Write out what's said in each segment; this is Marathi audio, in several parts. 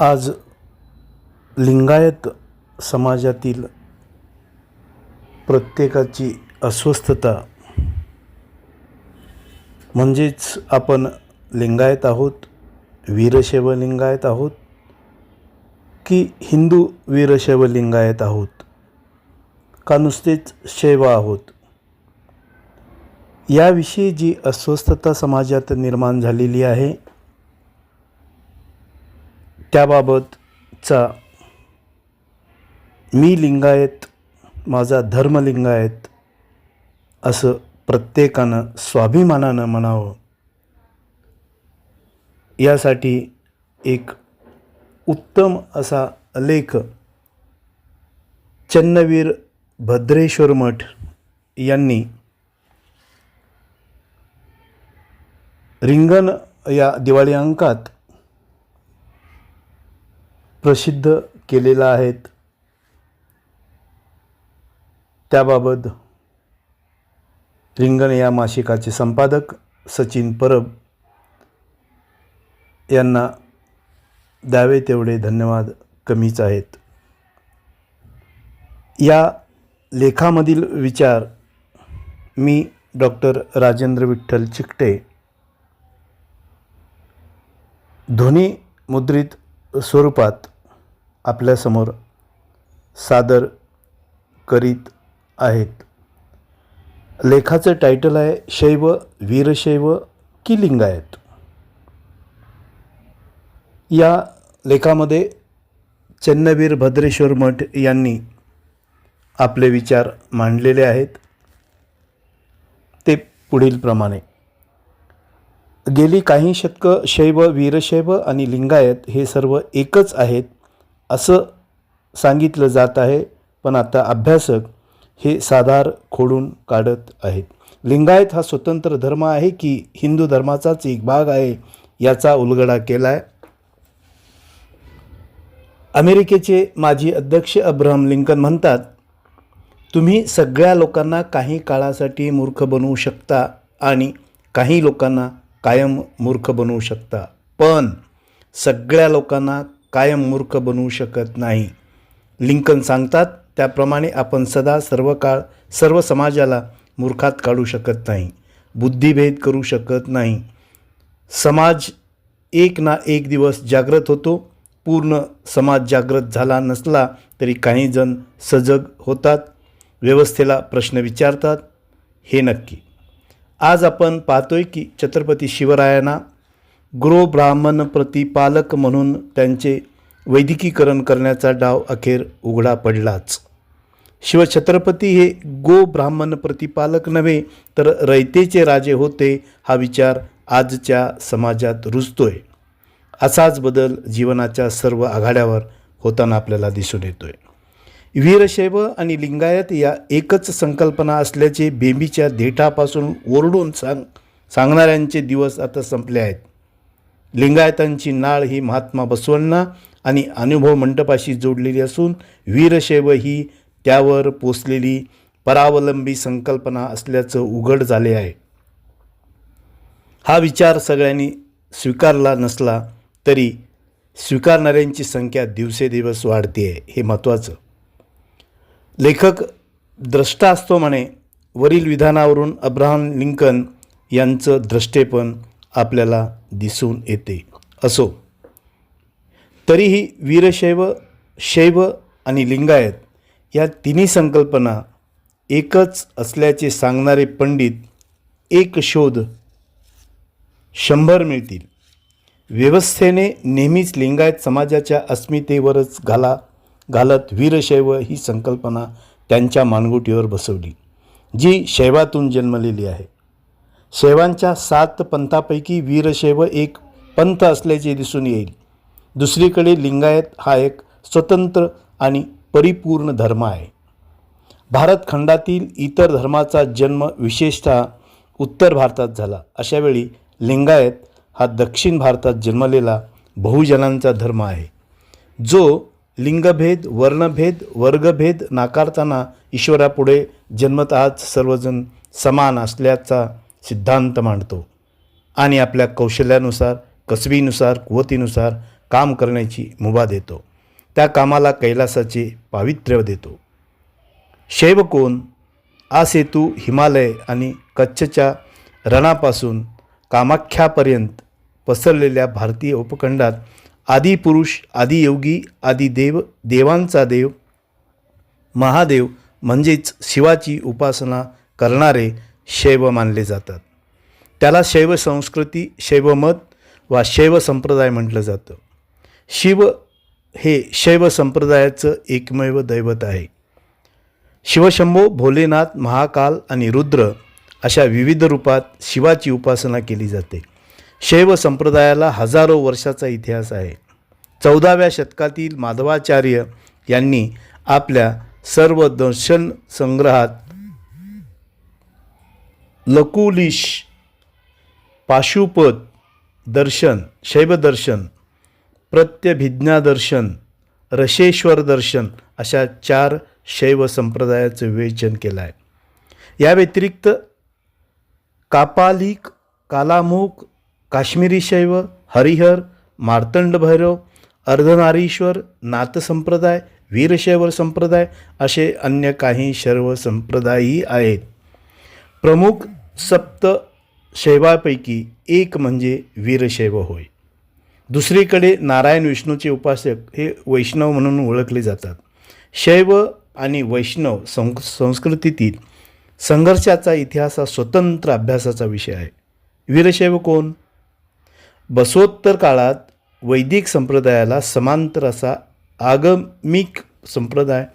आज लिंगायत समाजातील प्रत्येकाची अस्वस्थता म्हणजेच आपण लिंगायत आहोत वीरशैव लिंगायत आहोत की हिंदू वीरशैव लिंगायत आहोत? का नुसतेच शैव आहोत? याविषयी जी अस्वस्थता समाजात निर्माण झालेली आहे त्याबाबतचा मी लिंगायत माझा धर्म लिंगायत असं प्रत्येकानं स्वाभिमानानं म्हणावं. यासाठी एक उत्तम असा लेख चन्नवीर भद्रेश्वर मठ यांनी रिंगण या दिवाळी अंकात प्रसिद्ध केलेला आहेत. त्याबाबत रिंगण या मासिकाचे संपादक सचिन परब यांना द्यावे तेवढे धन्यवाद. कमीच आहेत. या लेखामधील विचार मी डॉक्टर राजेंद्र विठ्ठल चिकटे. ध्वनी मुद्रित स्वरूपात आपल्यासमोर सादर करीत आहेत. लेखाचं टायटल आहे शैव वीरशैव की लिंगायत. या लेखामध्ये चन्नवीर भद्रेश्वर मठ यांनी आपले विचार मांडलेले आहेत. ते पुढीलप्रमाणे. गेली काही शतकं शैव वीरशैव आणि लिंगायत हे सर्व एकच आहेत असं सांगितलं जात आहे. पण आता अभ्यासक हे साधार खोडून काढत आहेत. लिंगायत हा स्वतंत्र धर्म आहे की हिंदू धर्माचाच एक भाग आहे याचा उलगडा केला आहे अमेरिकेचे माजी अध्यक्ष अब्राहम लिंकन म्हणतात तुम्ही सगळ्या लोकांना काही काळासाठी मूर्ख बनवू शकता आणि काही लोकांना कायम मूर्ख बनवू शकता. पण सगळ्या लोकांना कायम मूर्ख बनवू शकत नाही. लिंकन सांगतात त्याप्रमाणे आपण सदा सर्व काळ सर्व समाजाला मूर्खात काढू शकत नाही. बुद्धिभेद करू शकत नाही. समाज एक ना एक दिवस जागृत होतो. पूर्ण समाज जागृत झाला नसला तरी काही जण सजग होतात. व्यवस्थेला प्रश्न विचारतात. हे नक्की. आज आपण पाहतोय की छत्रपती शिवरायांना गृह ब्राह्मण प्रतिपालक म्हणून त्यांचे वैदिकीकरण करण्याचा डाव अखेर उघडा पडलाच. शिवछत्रपती हे गो ब्राह्मण प्रतिपालक नव्हे तर रयतेचे राजे होते हा विचार आजच्या समाजात रुजतोय. असाच बदल जीवनाच्या सर्व आघाड्यावर होताना आपल्याला दिसून येतोय. वीरशैव आणि लिंगायत या एकच संकल्पना असल्याचे बेंबीच्या देठापासून ओरडून सांग सांगणाऱ्यांचे दिवस आता संपले आहेत. लिंगायतांची नाळ ही महात्मा बसवण्णा आणि अनुभव मंडपाशी जोडलेली असून वीरशैव ही त्यावर पोचलेली परावलंबी संकल्पना असल्याचं उघड झाले आहे. हा विचार सगळ्यांनी स्वीकारला नसला तरी स्वीकारणाऱ्यांची संख्या दिवसेदिवस वाढते आहे हे महत्त्वाचं. लेखक द्रष्टा असतो म्हणे वरील विधानावरून अब्राहम लिंकन यांचं द्रष्टेपण आपल्याला दिसून येते. असो. तरीही वीरशैव शैव आणि लिंगायत या तिन्ही संकल्पना एकच असल्याचे सांगणारे पंडित एक शोध शंभर मिळतील. व्यवस्थेने नेहमीच लिंगायत समाजाच्या अस्मितेवरच घाला घालत वीरशैव ही संकल्पना त्यांच्या मानगुटीवर बसवली जी शैवातून जन्मलेली आहे. शैवांच्या सात पंथापैकी वीरशैव एक पंथ असल्याचे दिसून येईल. दुसरीकडे लिंगायत हा एक स्वतंत्र आणि परिपूर्ण धर्म आहे. भारत खंडातील इतर धर्माचा जन्म विशेषतः उत्तर भारतात झाला. अशावेळी लिंगायत हा दक्षिण भारतात जन्मलेला बहुजनांचा धर्म आहे जो लिंगभेद वर्णभेद वर्गभेद नाकारताना ईश्वरापुढे जन्मतःच सर्वजण समान असल्याचा सिद्धांत मांडतो. आणि आपल्या कौशल्यानुसार कसबीनुसार कुवतीनुसार काम करण्याची मुभा देतो. त्या कामाला कैलासाचे पावित्र्य देतो. शैवकोन आ सेतू हिमालय आणि कच्छच्या रणापासून कामाख्यापर्यंत पसरलेल्या भारतीय उपखंडात आदिपुरुष पुरुष आदी योगी आदि देव देवांचा देव महादेव म्हणजेच शिवाची उपासना करणारे शैव मानले जातात. त्याला शैव संस्कृती शैवमत वा शैव संप्रदाय म्हटलं जातं. शिव हे शैव संप्रदायाचं एकमेव दैवत आहे. शिवशंभो भोलेनाथ महाकाल आणि रुद्र अशा विविध रूपात शिवाची उपासना केली जाते. शैव संप्रदायाला हजारो वर्षाचा इतिहास आहे. चौदाव्या शतकातील माधवाचार्य यांनी आपल्या सर्व दर्शन संग्रहात लकुलिश पाशुपत दर्शन शैवदर्शन प्रत्यभिज्ञादर्शन रशेश्वर दर्शन अशा चार शैव संप्रदायाचं विवेचन केलं आहे या व्यतिरिक्त कापालिक कालामुख काश्मीरी शैव हरिहर मार्तंड भैरव अर्धनारीश्वर नाथसंप्रदाय वीरशैव संप्रदाय असे अन्य काही शैव संप्रदायही आहेत. प्रमुख सप्त शैवापैकी एक म्हणजे वीरशैव होय. दुसरीकडे नारायण विष्णूचे उपासक हे वैष्णव म्हणून ओळखले जातात. शैव आणि वैष्णव सं संस्कृतीतील संघर्षाचा इतिहास हा स्वतंत्र अभ्यासाचा विषय आहे. वीरशैव कोण? बसोत्तर काळात वैदिक संप्रदायाला समांतर असा आगमिक संप्रदाय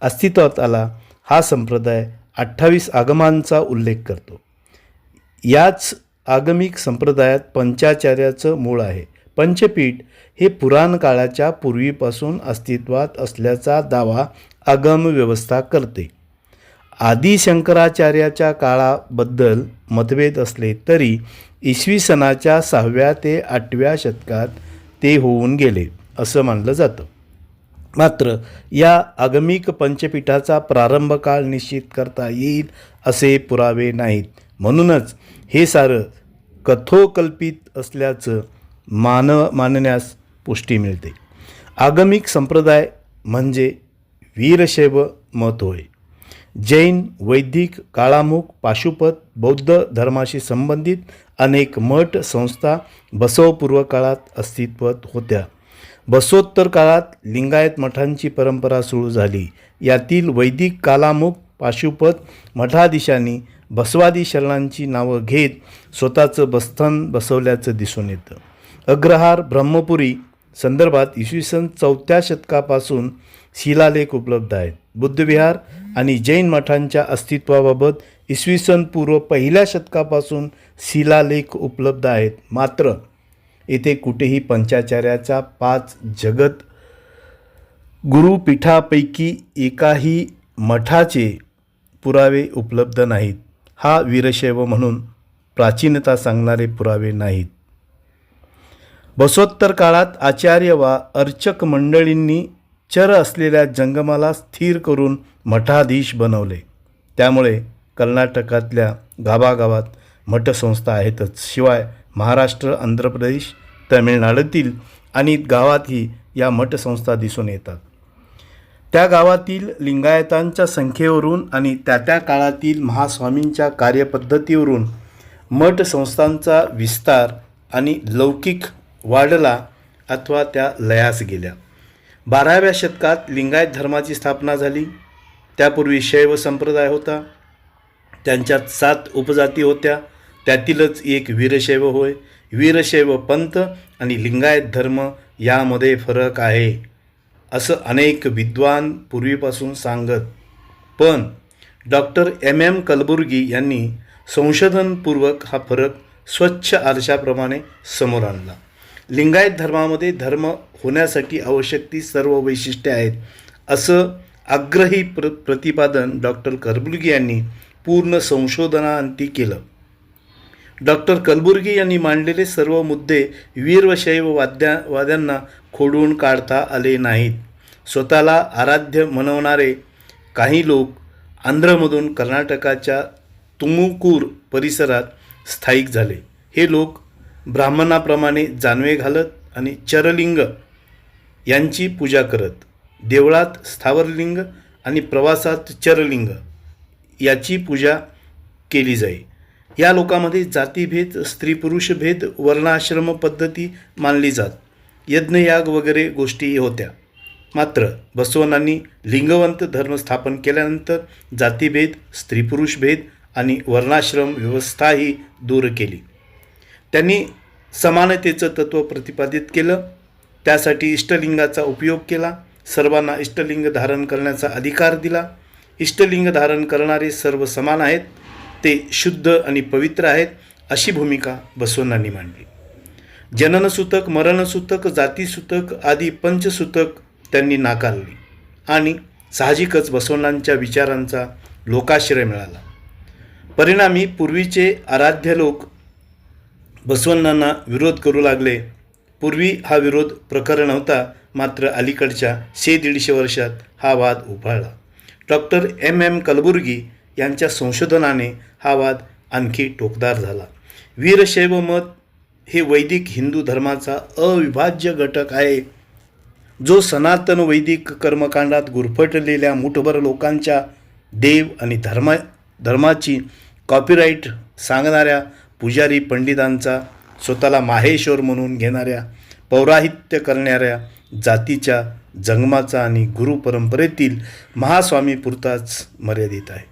अस्तित्वात आला. हा संप्रदाय अठ्ठावीस आगमांचा उल्लेख करतो. याच आगमिक संप्रदायात पंचाचार्याचं मूळ आहे. पंचपीठ हे पुराण काळाच्या पूर्वीपासून अस्तित्वात असल्याचा दावा आगम व्यवस्था करते. आदि शंकराचार्याच्या काळाबद्दल मतभेद असले तरी इसवी सणाच्या सहाव्या ते आठव्या शतकात ते होऊन गेले असं मानलं जातं. मात्र या आगमिक पंचपीठाचा प्रारंभ काळ निश्चित करता येईल असे पुरावे नाहीत. म्हणूनच हे सारं कथोकल्पित असल्याचं मान मानण्यास पुष्टी मिळते. आगमिक संप्रदाय म्हणजे वीरशैव मत होय. जैन वैदिक काळामुख पाशुपत बौद्ध धर्माशी संबंधित अनेक मठ संस्था बसवपूर्व काळात अस्तित्वात होत्या. बसवोत्तर काळात लिंगायत मठांची परंपरा सुरू झाली. यातील वैदिक कालामुख पाशुपत मठाधीशांनी बसवादी शरणांची नावं घेत स्वतःचं बस्थान बसवल्याचं दिसून येतं. अग्रहार ब्रह्मपुरी संदर्भात इसवी सन चौथ्या शतकापासून शिलालेख उपलब्ध आहेत. बुद्धविहार आणि जैन मठांच्या अस्तित्वाबाबत इसवी सन पूर्व पहिल्या शतकापासून शिलालेख उपलब्ध आहेत. मात्र येथे कुठेही पंचाचार्याच्या पाच जगत गुरुपीठापैकी एकाही मठाचे पुरावे उपलब्ध नाहीत. हा वीरशैव म्हणून प्राचीनता सांगणारे पुरावे नाहीत. बसोत्तर काळात आचार्य वा अर्चक मंडळींनी चर असलेल्या जंगमाला स्थिर करून मठाधीश बनवले. त्यामुळे कर्नाटकातल्या गावागावात मठसंस्था आहेतच. शिवाय महाराष्ट्र आंध्र प्रदेश तमिळनाडूतील आणि गावातही या मठसंस्था दिसून येतात. त्या गावातील लिंगायतांच्या संख्येवरून आणि त्या त्या काळातील महास्वामींच्या कार्यपद्धतीवरून मठ संस्थांचा विस्तार आणि लौकिक वाढला अथवा त्या लयास गेल्या. बाराव्या शतकात लिंगायत धर्माची स्थापना झाली. त्यापूर्वी शैव संप्रदाय होता. त्यांच्यात सात उपजाती होत्या. त्यातीलच एक वीरशैव होय. वीरशैव पंथ आणि लिंगायत धर्म यामध्ये फरक आहे असं अनेक विद्वान पूर्वीपासून सांगत. पण डॉक्टर एम एम कलबुर्गी यांनी संशोधनपूर्वक हा फरक स्वच्छ आरशाप्रमाणे समोर आणला. लिंगायत धर्मामध्ये धर्म होण्यासाठी आवश्यक ती सर्व वैशिष्ट्ये आहेत असं आग्रही प्र प्रतिपादन डॉक्टर कलबुर्गी यांनी पूर्ण संशोधनाअंती केलं. डॉक्टर कलबुर्गी यांनी मांडलेले सर्व मुद्दे वीर व शैव वाद्या वाद्यांना खोडून काढता आले नाहीत. स्वतःला आराध्य म्हणवणारे काही लोक आंध्रमधून कर्नाटकाच्या तुमुकूर परिसरात स्थायिक झाले. हे लोक ब्राह्मणाप्रमाणे जानवे घालत आणि चरलिंग यांची पूजा करत देवळात स्थावरलिंग आणि प्रवासात चरलिंग याची पूजा केली जाई. या लोकांमध्ये जातीभेद स्त्री पुरुष भेद वर्णाश्रम पद्धती मानली जात. यज्ञयाग वगैरे गोष्टी होत्या. मात्र बसवनांनी लिंगवंत धर्म स्थापन केल्यानंतर जातीभेद स्त्री पुरुष भेद आणि वर्णाश्रम व्यवस्थाही दूर केली. त्यांनी समानतेचं तत्त्व प्रतिपादित केलं. त्यासाठी इष्टलिंगाचा उपयोग केला. सर्वांना इष्टलिंग धारण करण्याचा अधिकार दिला. इष्टलिंग धारण करणारे सर्व समान आहेत. ते शुद्ध आणि पवित्र आहेत अशी भूमिका बसवण्णांनी मांडली. जननसूतक मरणसूतक जातीसूतक आदी पंचसूतक त्यांनी नाकारली आणि साहजिकच बसवण्णांच्या विचारांचा लोकाश्रय मिळाला. परिणामी पूर्वीचे आराध्य लोक बसवण्णांना विरोध करू लागले. पूर्वी हा विरोध प्रकरण नव्हता मात्र अलीकडच्या शे दीडशे वर्षात हा वाद उफाळला. डॉक्टर एम एम कलबुर्गी यांच्या संशोधनाने हा वाद आणखी टोकदार झाला. वीरशैव मत हे वैदिक हिंदू धर्माचा अविभाज्य घटक आहे. जो सनातन वैदिक कर्मकांडात गुरफटलेल्या मुठभर लोकांच्या देव आणि धर्मा धर्माची कॉपीराईट सांगणाऱ्या पुजारी पंडितांचा स्वतःला माहेश्वर म्हणून घेणाऱ्या पौराहित्य करणाऱ्या जातीच्या जंगमाचा आणि गुरु परंपरेतील महास्वामीपुरताच मर्यादित आहे.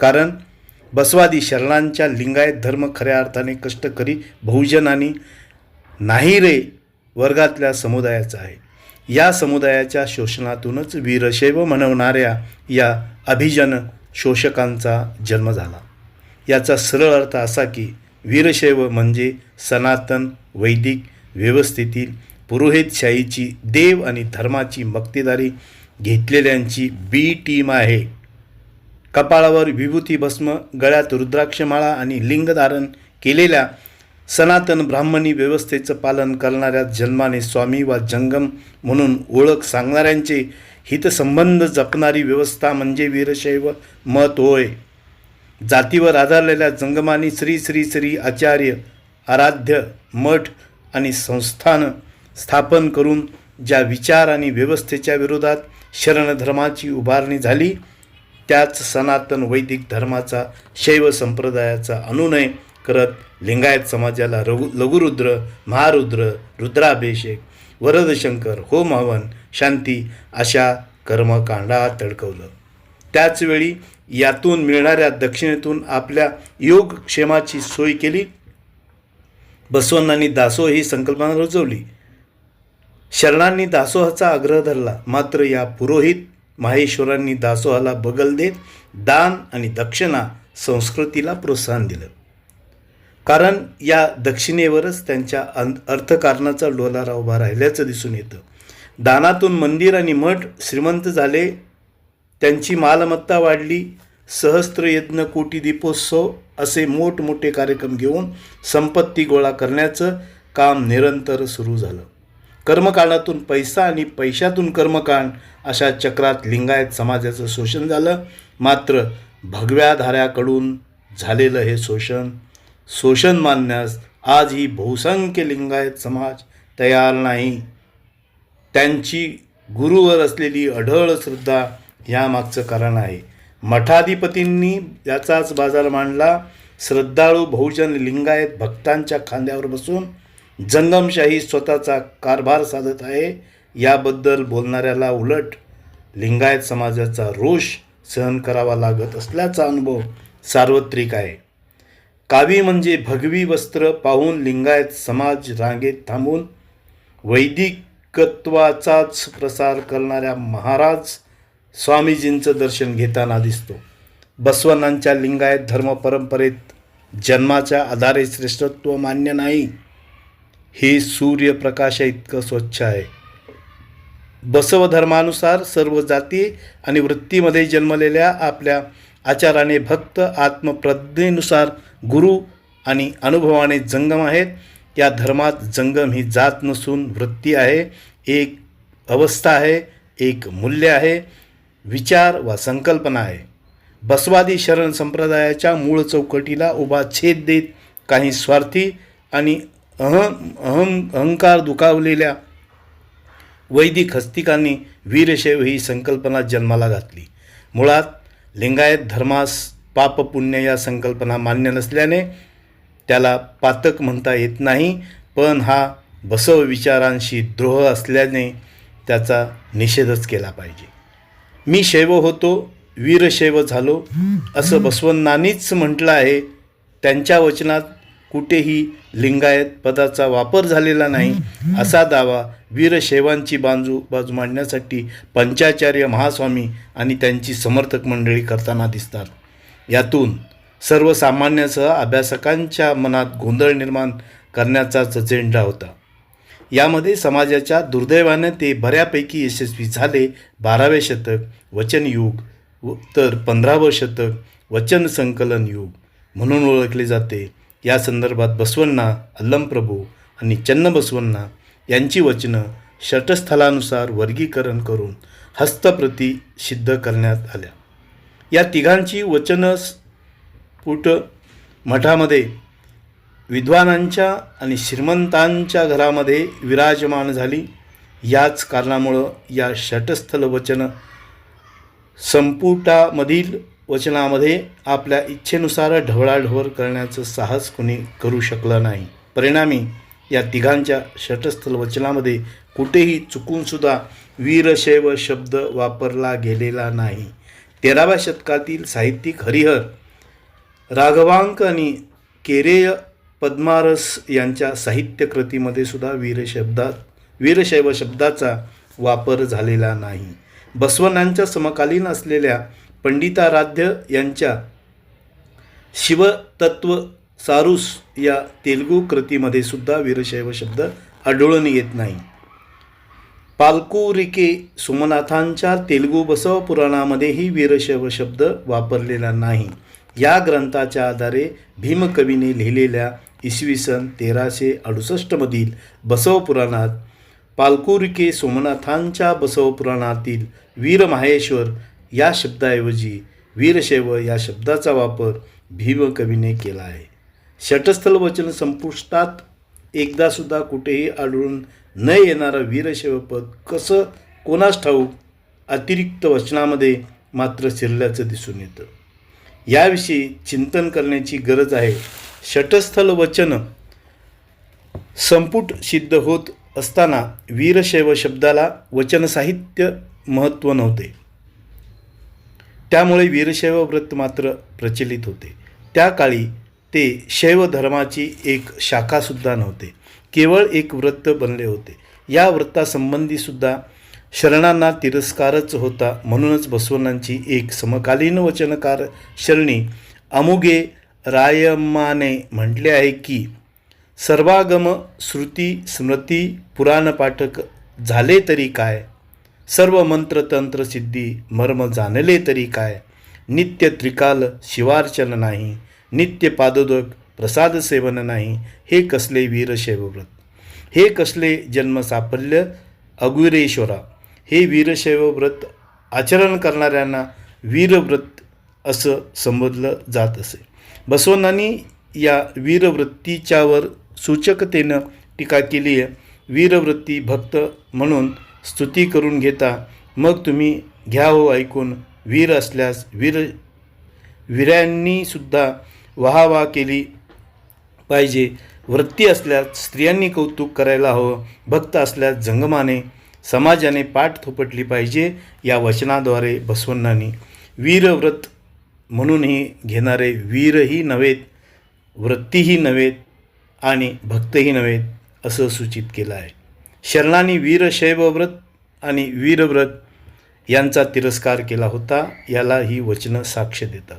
कारण बसवादी शरणांच्या लिंगायत धर्म खऱ्या अर्थाने कष्टकरी बहुजन आणि नाही रे वर्गातल्या समुदायाचा आहे. या समुदायाच्या शोषणातूनच वीरशैव म्हणवणाऱ्या या अभिजन शोषकांचा जन्म झाला. याचा सरळ अर्थ असा की वीरशैव म्हणजे सनातन वैदिक व्यवस्थेतील पुरोहितशाहीची देव आणि धर्माची मक्तेदारी घेतलेल्यांची बी टीम आहे. कपाळावर विभूती भस्म गळ्यात रुद्राक्षमाळा आणि लिंगधारण केलेल्या सनातन ब्राह्मणी व्यवस्थेचं पालन करणाऱ्या जन्माने स्वामी वा जंगम म्हणून ओळख सांगणाऱ्यांचे हितसंबंध जपणारी व्यवस्था म्हणजे वीरशैव मत होय. जातीवर आधारलेल्या जंगमानी श्री श्री श्री आचार्य आराध्य मठ आणि संस्थान स्थापन करून ज्या विचार आणि व्यवस्थेच्या विरोधात शरणधर्माची उभारणी झाली त्याच सनातन वैदिक धर्माचा शैव संप्रदायाचा अनुनय करत लिंगायत समाजाला रघु लघुरुद्र महारुद्र रुद्राभिषेक वरदशंकर होम हवन शांती अशा कर्मकांडात तडकवलं. त्याचवेळी यातून मिळणाऱ्या दक्षिणेतून आपल्या योगक्षेमाची सोय केली. बसवण्णांनी दासो ही संकल्पना रुजवली. शरणांनी दासोहाचा आग्रह धरला. मात्र या पुरोहित माहेश्वरांनी दासोहाला बगल देत दान आणि दक्षिणा संस्कृतीला प्रोत्साहन दिलं. कारण या दक्षिणेवरच त्यांच्या अं अर्थकारणाचा डोलारा उभा राहिल्याचं दिसून येतं. दानातून मंदिर आणि मठ श्रीमंत झाले. त्यांची मालमत्ता वाढली. सहस्त्र यज्ञ कोटी दीपोत्सव असे मोठमोठे कार्यक्रम घेऊन संपत्ती गोळा करण्याचं काम निरंतर सुरू झालं. कर्मकांडातून पैसा आणि पैशातून कर्मकांड अशा चक्रात लिंगायत समाजाचं शोषण झालं. मात्र भगव्या धाऱ्याकडून झालेलं हे शोषण शोषण मानण्यास आज ही बहुसंख्य लिंगायत समाज तयार नाही. त्यांची गुरुवर असलेली अढळ श्रद्धा यामागचं कारण आहे. मठाधिपतींनी याचाच बाजार मांडला. श्रद्धाळू बहुजन लिंगायत भक्तांच्या खांद्यावर बसून जंगमशाही स्वतःचा कारभार साधत आहे. याबद्दल बोलणाऱ्याला उलट लिंगायत समाजाचा रोष सहन करावा लागत असल्याचा अनुभव सार्वत्रिक आहे. कावी म्हणजे भगवी वस्त्र पाहून लिंगायत समाज रांगेत थांबून वैदिकत्वाचाच प्रसार करणाऱ्या महाराज स्वामीजींचं दर्शन घेताना दिसतो. बसवनांच्या लिंगायत धर्म परंपरेत जन्माच्या आधारे श्रेष्ठत्व मान्य नाही. हे सूर्यप्रकाशा इतकं स्वच्छ आहे. बसव धर्मानुसार सर्व जाती आणि वृत्तीमध्ये जन्मलेल्या आपल्या आचाराने भक्त आत्मप्रज्ञेनुसार गुरु आणि अनुभवाने जंगम आहेत. या धर्मात जंगम ही जात नसून वृत्ती आहे. एक अवस्था आहे एक मूल्य आहे विचार वा संकल्पना आहे. बसवादी शरण संप्रदायाच्या मूळ चौकटीला उभा छेद देत काही स्वार्थी आणि अहं अहं अहंकार दुखावलेल्या वैदिक हस्तिकांनी वीरशैव ही संकल्पना जन्माला घातली. मुळात लिंगायत धर्मास पाप पुण्य या संकल्पना मान्य नसल्याने त्याला पातक म्हणता येत नाही पण हा बसव विचारांशी द्रोह असल्याने त्याचा निषेधच केला पाहिजे. मी शैव होतो वीरशैव झालो असं बसवन्नानीच म्हटलं आहे. त्यांच्या वचनात कुठेही लिंगायत पदाचा वापर झालेला नाही असा दावा वीरशैवांची बाजू बाजू मांडण्यासाठी पंचाचार्य महास्वामी आणि त्यांची समर्थक मंडळी करताना दिसतात. यातून सर्वसामान्यासह अभ्यासकांच्या मनात गोंधळ निर्माण करण्याचाच अजेंडा होता. यामध्ये समाजाच्या दुर्दैवाने ते बऱ्यापैकी यशस्वी झाले. बारावे शतक वचनयुग व तर पंधरावं शतक वचन संकलन युग म्हणून ओळखले जाते. या संदर्भात बसवण्णा अल्लमप्रभू आणि चन्न बसवण्णा यांची वचनं षटस्थलानुसार वर्गीकरण करून हस्तप्रती सिद्ध करण्यात आल्या. या तिघांची वचनं पुट मठामध्ये विद्वानांच्या आणि श्रीमंतांच्या घरामध्ये विराजमान झाली. याच कारणामुळं या षटस्थल वचनं संपुटामधील वचनामध्ये आपल्या इच्छेनुसार ढवळाढवळ करण्याचं साहस कुणी करू शकलं नाही. परिणामी या तिघांच्या षटस्थल वचनामध्ये कुठेही चुकूनसुद्धा वीरशैव शब्द वापरला गेलेला नाही. तेराव्या शतकातील साहित्यिक हरिहर राघवांक आणि केरेय पद्मारस यांच्या साहित्यकृतीमध्ये सुद्धा वीरशब्दात वीरशैव शब्दाचा वापर झालेला नाही. बसवनांच्या समकालीन असलेल्या पंडिताराध्य यांच्या शिवतत्व सारूस या तेलुगू कृतीमध्ये सुद्धा वीरशैव शब्द आढळून येत नाही. पालकुरिके सोमनाथांच्या तेलुगू बसव पुराणामध्येही वीरशैव शब्द वापरलेला नाही. या ग्रंथाच्या आधारे भीमकवीने लिहिलेल्या इसवी सन तेराशे अडुसष्टमधील बसव पुराणात पालकुरिके सोमनाथांच्या बसव पुराणातील वीरमाहेश्वर या शब्दाऐवजी वीरशैव या शब्दाचा वापर भीमकवीने केला आहे. षटस्थल वचन संपुष्टात एकदासुद्धा कुठेही आढळून न येणारं वीरशैव पद कसं कोणास ठाऊक अतिरिक्त वचनामध्ये मात्र शिरल्याचं दिसून येतं. याविषयी चिंतन करण्याची गरज आहे. षटस्थल वचन संपुट सिद्ध होत असताना वीरशैव शब्दाला वचन साहित्य महत्त्व नव्हते. त्यामुळे वीरशैव व्रत मात्र प्रचलित होते. त्या काळी ते शैव धर्माची एक शाखासुद्धा नव्हते. केवळ एक व्रत बनले होते. या व्रतासंबंधीसुद्धा शरणांना तिरस्कारच होता म्हणूनच बसवण्णांची एक समकालीन वचनकार शरणी अमुगे रायम्माने म्हटले आहे की सर्वागम श्रुती स्मृती पुराणपाठक झाले तरी काय? सर्व मंत्र तंत्र सिद्धी मर्म जाणले तरी काय? नित्य त्रिकाल शिवार्चन नाही नित्य पादोदक प्रसाद सेवन नाही हे कसले वीरशैव व्रत हे कसले जन्म साफल्य अगुरेश्वरा? हे वीरशैव व्रत आचरण करणाऱ्यांना वीरव्रत असं संबोधलं जात असे. बसवण्णांनी या वीरवृत्तीच्यावर सूचकतेनं टीका केली आहे वीरवृत्ती भक्त म्हणून स्तुती करून घेता. मग तुम्ही घ्या हो ऐकून. वीर असल्यास वीर वीरांनीसुद्धा वाहवा केली पाहिजे. वृत्ती असल्यास स्त्रियांनी कौतुक करायला हवं. भक्त असल्यास जंगमाने समाजाने पाठ थोपटली पाहिजे या वचनाद्वारे बसवण्णांनी वीरव्रत म्हणूनही घेणारे वीरही नव्हेत वृत्तीही नव्हेत आणि भक्तही नव्हेत असं सूचित केलं आहे. शरणांनी वीरशैव व्रत आणि वीरव्रत यांचा तिरस्कार केला होता याला ही वचनं साक्ष देतात.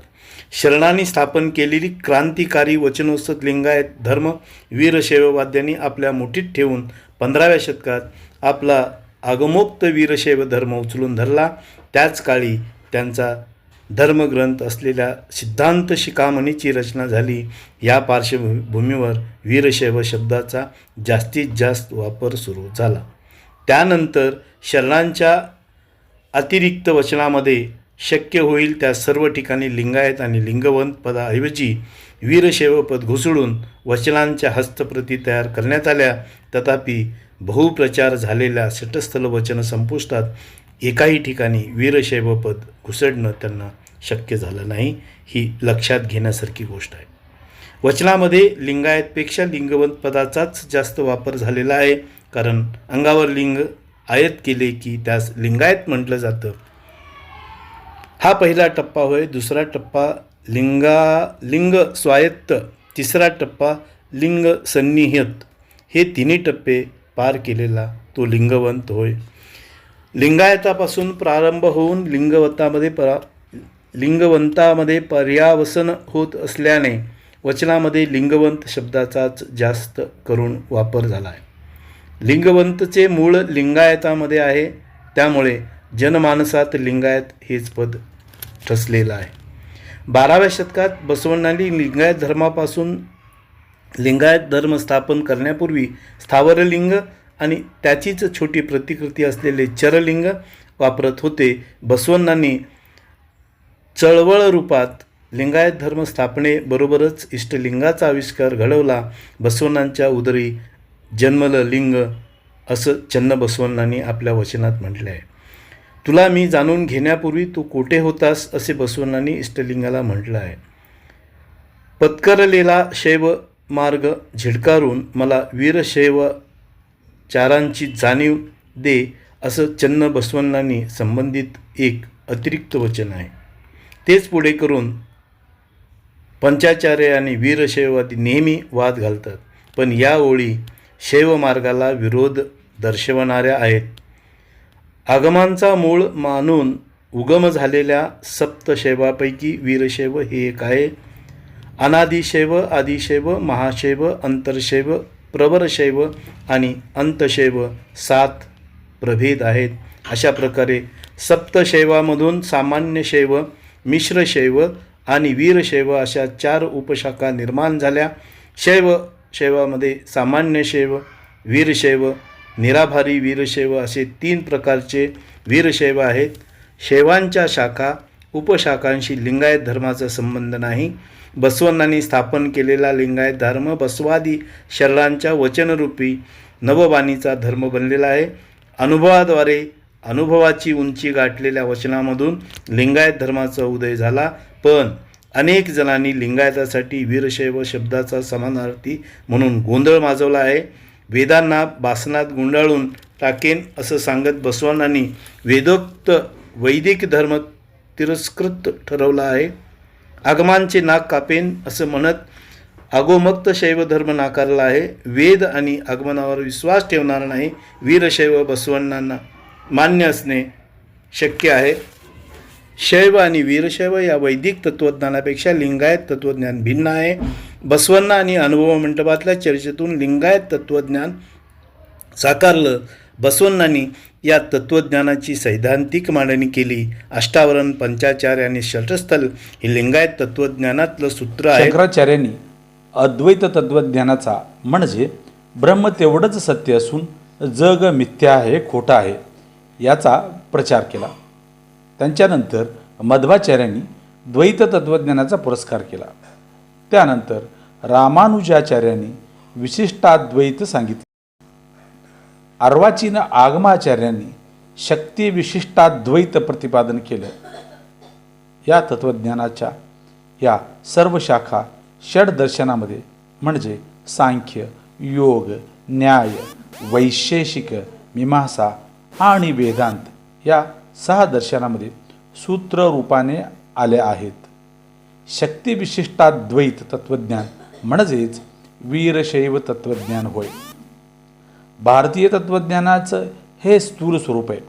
शरणांनी स्थापन केलेली क्रांतिकारी वचनोत्सत लिंगायत धर्म वीरशैववाद्यांनी आपल्या मुठीत ठेवून पंधराव्या शतकात आपला आगमोक्त वीरशैव धर्म उचलून धरला. त्याच काळी त्यांचा धर्मग्रंथ असलेल्या सिद्धांत शिकामणीची रचना झाली. या पार्श्वभूमीवर वीरशैव शब्दाचा जास्तीत जास्त वापर सुरू झाला. त्यानंतर शरणांच्या अतिरिक्त वचनामध्ये शक्य होईल त्या सर्व ठिकाणी लिंगायत आणि लिंगवंत पदाऐवजी वीरशैवपद घुसळून वचनांच्या हस्तप्रती तयार करण्यात आल्या. तथापि बहुप्रचार झालेल्या शटस्थल वचन संपुष्टात एकाही ठिकाणी वीरशैवपद घुसडणं त्यांना शक्य झालं नाही ही लक्षात घेण्यासारखी गोष्ट आहे. वचनामध्ये लिंगायतपेक्षा लिंगवंत पदाचाच जास्त वापर झालेला आहे कारण अंगावर लिंग आयत केले की त्यास लिंगायत म्हटलं जातं. हा पहिला टप्पा होय दुसरा टप्पा लिंगा लिंग स्वायत्त तिसरा टप्पा लिंग सन्निहित. हे तिन्ही टप्पे पार केलेला तो लिंगवंत होय. लिंगायतापासून प्रारंभ होऊन लिंगवंतामध्ये परा लिंगवंतामध्ये पर्यावसन होत असल्याने वचनामध्ये लिंगवंत शब्दाचाच जास्त करून वापर झाला आहे लिंगवंतचे मूळ लिंगायतामध्ये आहे त्यामुळे जनमानसात लिंगायत हेच पद ठसलेलं आहे. बाराव्या शतकात बसवण्णांनी लिंगायत धर्मापासून लिंगायत धर्म स्थापन करण्यापूर्वी स्थावरलिंग आणि त्याचीच छोटी प्रतिकृती असलेले चरलिंग वापरत होते. बसवण्णांनी चळवळ रूपात लिंगायत धर्म स्थापनेबरोबरच इष्टलिंगाचा आविष्कार घडवला बसवण्णांच्या उदरी जन्मलं लिंग असं चन्न बसवण्णांनी आपल्या वचनात म्हटले आहे तुला मी जाणून घेण्यापूर्वी तू कोठे होतास असे बसवण्णांनी इष्टलिंगाला म्हटलं आहे पत्करलेला शैव मार्ग झिडकारून मला वीरशैव चारांची जाणीव दे असं चन्न बसवण्णांनी संबंधित एक अतिरिक्त वचन आहे. तेच पुढे करून पंचाचार्य आणि वीरशैववादी नेहमी वाद घालतात. पण या ओळी शैव मार्गाला विरोध दर्शवणाऱ्या आहेत. आगमांचा मूळ मानून उगम झालेल्या सप्तशैवापैकी वीरशैव हे एक आहे. अनादिशैव आदिशैव महाशैव अंतरशैव प्रवरशैव आणि अंतशैव सात प्रभेद आहेत. अशा प्रकारे सप्तशैवामधून सामान्य शैव मिश्रशैव आणि वीरशैव अशा चार उपशाखा निर्माण झाल्या. शैव शैवामध्ये सामान्य शैव वीरशैव निराभारी वीरशैव असे तीन प्रकारचे वीरशैव आहेत. शैवांच्या शाखा उपशाखांशी लिंगायत धर्माचा संबंध नाही. बसवण्णांनी स्थापन केलेला लिंगायत धर्म बसवादी शरीरांच्या वचनरूपी नवबाणीचा धर्म बनलेला आहे. अनुभवाद्वारे अनुभवाची उंची गाठलेल्या वचनामधून लिंगायत धर्माचा उदय झाला. पण अनेक जणांनी लिंगायतासाठी वीरशैव शब्दाचा समानार्थी म्हणून गोंधळ माजवला आहे. वेदांना बासनात गुंडाळून टाकेन असं सांगत बसवण्णांनी वेदोक्त वैदिक धर्म तिरस्कृत ठरवला आहे. आगमांचे नाक कापेन असं म्हणत आगोमक्त शैव धर्म नाकारला आहे. वेद आणि आगमनावर विश्वास ठेवणार नाही वीरशैव बसवण्णांना मान्य असणे शक्य आहे. शैव आणि वीरशैव या वैदिक तत्त्वज्ञानापेक्षा लिंगायत तत्त्वज्ञान भिन्न आहे. बसवन्ना आणि अनुभव मंडपातल्या चर्चेतून लिंगायत तत्त्वज्ञान साकारलं. बसवन्नानी या तत्त्वज्ञानाची सैद्धांतिक मांडणी केली. अष्टावरण पंचाचार्य आणि षटस्थल हे लिंगायत तत्त्वज्ञानातलं सूत्र आहे. शंकराचार्यांनी अद्वैत तत्त्वज्ञानाचा म्हणजे ब्रह्म तेवढंच सत्य असून जग मिथ्या आहे खोटं आहे. याचा प्रचार केला. त्यांच्यानंतर मध्वाचार्यांनी द्वैत तत्त्वज्ञानाचा पुरस्कार केला. त्यानंतर रामानुजाचार्यांनी विशिष्टाद्वैत सांगितले. अर्वाचीन आगमाचार्यांनी शक्ती विशिष्टाद्वैत प्रतिपादन केलं. या तत्त्वज्ञानाच्या या सर्व शाखा षडदर्शनामध्ये म्हणजे सांख्य योग न्याय वैशेषिक मीमांसा आणि वेदांत या सहा दर्शनामध्ये सूत्र रूपाने आले आहेत. शक्तिविशिष्टाद्वैत तत्त्वज्ञान म्हणजेच वीरशैव तत्त्वज्ञान होय. भारतीय तत्त्वज्ञानाचं हे स्थूल स्वरूप आहे.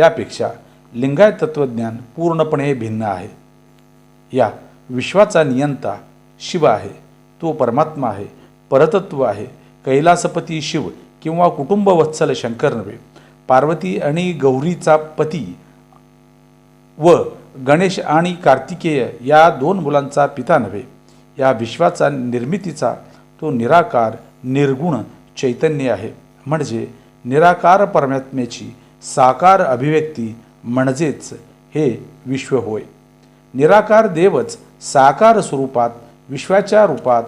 यापेक्षा लिंगायत तत्त्वज्ञान पूर्णपणे भिन्न आहे. या विश्वाचा नियंता शिव आहे. तो परमात्मा आहे. परतत्व आहे. कैलासपती शिव किंवा कुटुंबवत्सल शंकर नव्हे. पार्वती आणि गौरीचा पती व गणेश आणि कार्तिकेय या दोन मुलांचा पिता नव्हे. या विश्वाचा निर्मितीचा तो निराकार निर्गुण चैतन्य आहे. म्हणजे निराकार परमात्म्याची साकार अभिव्यक्ती म्हणजेच हे विश्व होय. निराकार देवच साकार स्वरूपात विश्वाच्या रूपात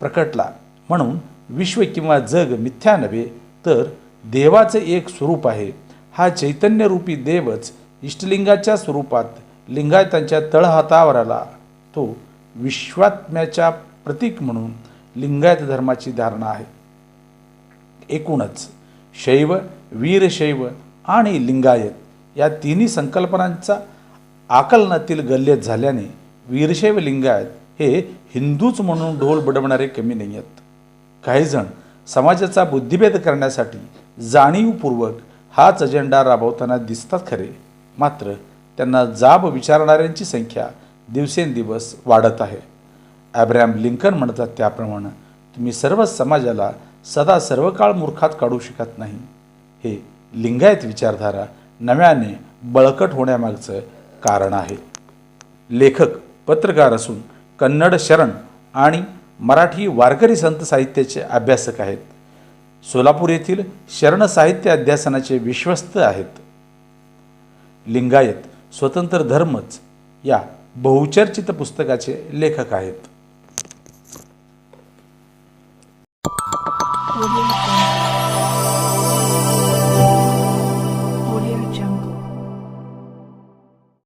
प्रकटला. म्हणून विश्व किंवा जग मिथ्या नव्हे तर देवाचे एक स्वरूप आहे. हा चैतन्यरूपी देवच इष्टलिंगाच्या स्वरूपात लिंगायतांच्या तळहातावर आला. तो विश्वात्म्याच्या प्रतीक म्हणून लिंगायत धर्माची धारणा आहे. एकूणच शैव वीरशैव आणि लिंगायत या तिन्ही संकल्पनांचा आकलनातील गल्लेत झाल्याने वीरशैव लिंगायत हे हिंदूच म्हणून ढोल बडवणारे कमी नाही आहेत. काहीजण समाजाचा बुद्धिभेद करण्यासाठी जाणीवपूर्वक हाच अजेंडा राबवताना दिसतात खरे. मात्र त्यांना जाब विचारणाऱ्यांची संख्या दिवसेंदिवस वाढत आहे. ॲब्रॅम लिंकन म्हणतात त्याप्रमाणे तुम्ही सर्व समाजाला सदा सर्व काळ मूर्खात काढू शकत नाही. हे लिंगायत विचारधारा नव्याने बळकट होण्यामागचं कारण आहे. लेखक पत्रकार असून कन्नड शरण आणि मराठी वारकरी संत साहित्याचे अभ्यासक आहेत. सोलापूर येथील शरण साहित्य अध्यासनाचे विश्वस्त आहेत. लिंगायत स्वतंत्र धर्मच या बहुचर्चित पुस्तकाचे लेखक आहेत.